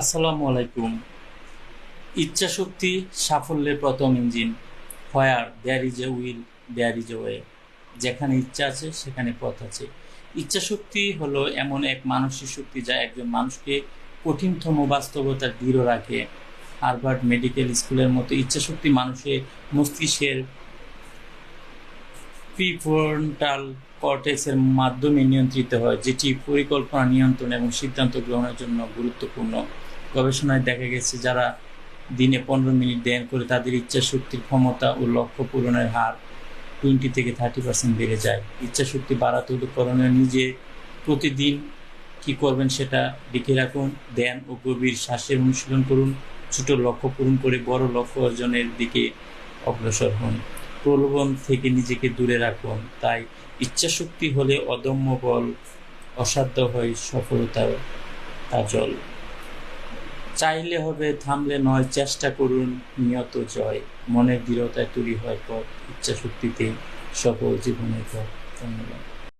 আসসালামু আলাইকুম। ইচ্ছা শক্তি সাফল্যের প্রথম engine where there is a will there is a way যেখানে ইচ্ছা আছে, সেখানে পথ আছে। ইচ্ছা শক্তি হলো এমন এক মানসিক শক্তি যা একজন মানুষকে কঠিনতম বাস্তবতার দৃঢ় রাখে। হার্ভার্ড মেডিকেল স্কুলের মতো ইচ্ছা শক্তি মানুষের মস্তিষ্কের প্রিফ্রন্টাল কর্টেক্সের মাধ্যমে নিয়ন্ত্রিত হয়, যেটি পরিকল্পনা নিয়ন্ত্রণ এবং সিদ্ধান্ত গ্রহণের জন্য গুরুত্বপূর্ণ। গবেষণায় দেখা গেছে, যারা দিনে পনেরো মিনিট ধ্যান করে তাদের ইচ্ছা শক্তির ক্ষমতা ও লক্ষ্য পূরণের হার টোয়েন্টি থেকে থার্টি পার্সেন্ট বেড়ে যায়। ইচ্ছা শক্তি বাড়াতে হলে করণীয় নিজে প্রতিদিন কি করবেন সেটা লিখে রাখুন, ধ্যান ও গভীর শ্বাসের অনুশীলন করুন, ছোট লক্ষ্য পূরণ করে বড় লক্ষ্য অর্জনের দিকে অগ্রসর হন। প্রলোভন থেকে নিজেকে দূরে রাখুন। তাই ইচ্ছা শক্তি হলে অদম্য বল অসাধ্য হয় সফলতার কাজল। চাইলে হবে, থামলে নয়, চেষ্টা করুন, নিয়ত জয়। মনের দৃঢ়তায় তৈরি হয় পথ। ইচ্ছা শক্তিতে সফল জীবনের পথ। ধন্যবাদ।